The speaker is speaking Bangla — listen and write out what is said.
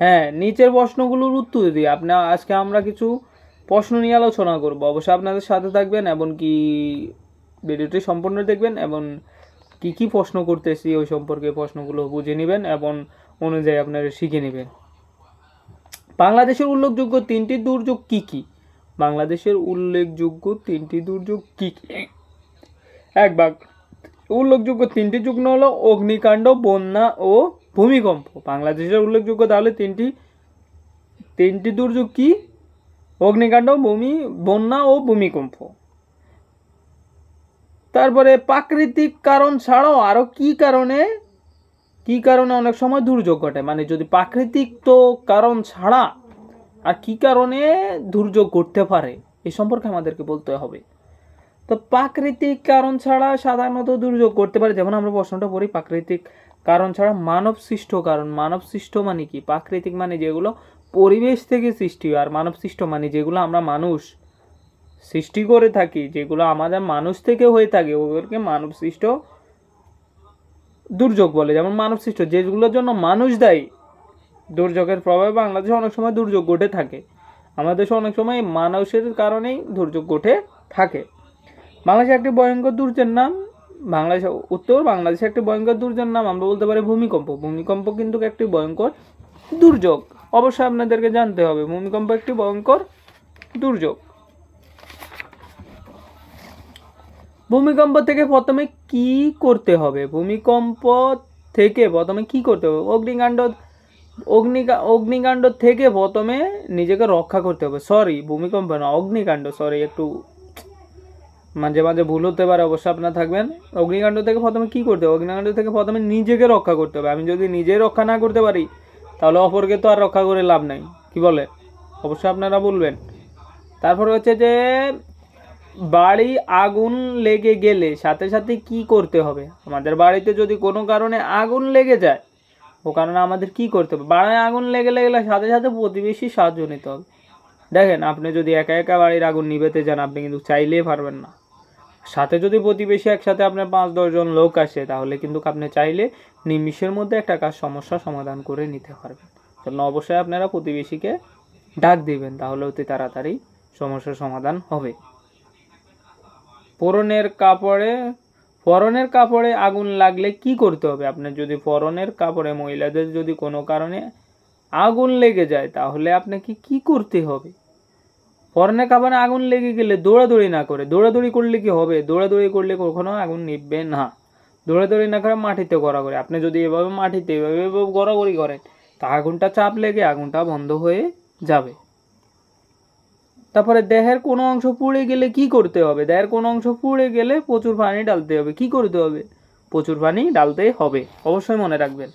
হ্যাঁ নিচের প্রশ্নগুলোর উত্তর দিই। আপনি আজকে আমরা কিছু প্রশ্ন নিয়ে আলোচনা করব। অবশ্যই আপনাদের সাথে থাকবেন এবং কি ভিডিওটি সম্পূর্ণ দেখবেন এবং কি কি প্রশ্ন করতেছি ওই সম্পর্কে প্রশ্নগুলো বুঝে নেবেন এবং অনুযায়ী আপনারা শিখে নেবেন। বাংলাদেশের উল্লেখযোগ্য তিনটি দুর্যোগ কি কি? বাংলাদেশের উল্লেখযোগ্য তিনটি দুর্যোগ কি কি? এক ভাগ। উল্লেখযোগ্য তিনটি যুগ্ন হলো অগ্নিকাণ্ড, বন্যা ও ভূমিকম্প। বাংলাদেশের উল্লেখযোগ্য তাহলে তিনটি তিনটি দুর্যোগ কি? অগ্নিকাণ্ড, ভূমি, বন্যা ও ভূমিকম্প। তারপরে প্রাকৃতিক কারণ ছাড়াও আরও কি কারণে কি কারণে অনেক সময় দুর্যোগ ঘটে? মানে যদি প্রাকৃতিক তো কারণ ছাড়া আর কি কারণে দুর্যোগ ঘটতে পারে? এ সম্পর্কে আমাদেরকে বলতে হবে। তো প্রাকৃতিক কারণ ছাড়া সাধারণত দুর্যোগ করতে পারে, যেমন আমরা প্রশ্নটা পড়ি, প্রাকৃতিক কারণ ছাড়া মানব সৃষ্ট, কারণ মানব সৃষ্ট মানে কি? প্রাকৃতিক মানে যেগুলো পরিবেশ থেকে সৃষ্টি হয়। আর মানব সৃষ্ট মানে যেগুলো আমরা মানুষ সৃষ্টি করে থাকি, যেগুলো আমাদের মানুষ থেকে হয়ে থাকে। ওদেরকে মানব সৃষ্ট দুর্যোগ বলে। যেমন মানব সৃষ্ট, যেগুলোর জন্য মানুষ দায়ী। দুর্যোগের প্রভাবে বাংলাদেশে অনেক সময় দুর্যোগ ঘটে থাকে। আমাদের দেশে অনেক সময় মানুষের কারণেই দুর্যোগ ঘটে থাকে। বাংলাদেশে একটি ভয়ঙ্কর দুর্যোগের নাম বাংলাদেশ, উত্তর বাংলাদেশে একটি ভয়ঙ্কর দুর্যোগের নাম আমরা বলতে পারি ভূমিকম্প। ভূমিকম্প কিন্তু একটি ভয়ঙ্কর দুর্যোগ। অবশ্যই আপনাদেরকে জানতে হবে, ভূমিকম্প একটি ভয়ঙ্কর দুর্যোগ। ভূমিকম্প থেকে প্রথমে কি করতে হবে? ভূমিকম্প থেকে প্রথমে কি করতে হবে? অগ্নিকাণ্ড, অগ্নিকা, অগ্নিকাণ্ড থেকে প্রথমে নিজেকে রক্ষা করতে হবে। সরি ভূমিকম্প না, অগ্নিকাণ্ড। সরি একটু মাঝে মাঝে ভুল হতে পারে, অবশ্যই আপনার থাকবেন। অগ্নিকাণ্ড থেকে প্রথমে কি করতে হবে? অগ্নিকাণ্ড থেকে প্রথমে নিজেকে রক্ষা করতে হবে। আমি যদি নিজে রক্ষা না করতে পারি, তাহলে অপরকে তো আর রক্ষা করে লাভ নাই। কি বলে? অবশ্যই আপনারা বলবেন। তারপর হচ্ছে যে, বাড়ি আগুন লেগে গেলে সাথে সাথে কি করতে হবে? আমাদের বাড়িতে যদি কোনো কারণে আগুন লেগে যায়, ও কারণে আমাদের কি করতে হবে? বাড়িতে আগুন লেগে লেগে সাথে সাথে প্রতিবেশী সাহায্য নিতে হবে। দেখেন, আপনি যদি একা একা বাড়ির আগুন নিবেতে যান, আপনি কিন্তু চাইলেই পারবেন না। সাথে যদি প্রতিবেশী একসাথে আপনার পাঁচ দশজন লোক আসে, তাহলে কিন্তু আপনি চাইলে নিমিষের মধ্যে একটা কাজ সমস্যা সমাধান করে নিতে পারবেন। জন্য অবশ্যই আপনারা প্রতিবেশীকে ডাক দিবেন, তাহলে অতি তাড়াতাড়ি সমস্যার সমাধান হবে। পরনের কাপড়ে পরনের কাপড়ে আগুন লাগলে কি করতে হবে? আপনার যদি পরনের কাপড়ে মহিলাদের যদি কোনো কারণে আগুন লেগে যায়, তাহলে আপনাকে কি করতে হবে? পরনের কাপড়ে আগুন লেগে গেলে দৌড়াদৌড়ি না করে। দৌড়াদৌড়ি করলে কি হবে? দৌড়াদৌড়ি করলে কখনো আগুন নিববে না। দৌড়াদৌড়ি না করে মাটিতে গড়াগড়ি। আপনি যদি এভাবে মাটিতে এভাবে গড়াগড়ি করেন, তা আগুনটা চাপ লেগে আগুনটা বন্ধ হয়ে যাবে। তারপরে দেহের কোনো অংশ পুড়ে গেলে কি করতে হবে? দেহের কোনো অংশ পুড়ে গেলে প্রচুর পানি ডালতে হবে। কি করতে হবে? প্রচুর পানি ডালতে হবে। অবশ্যই মনে রাখবেন।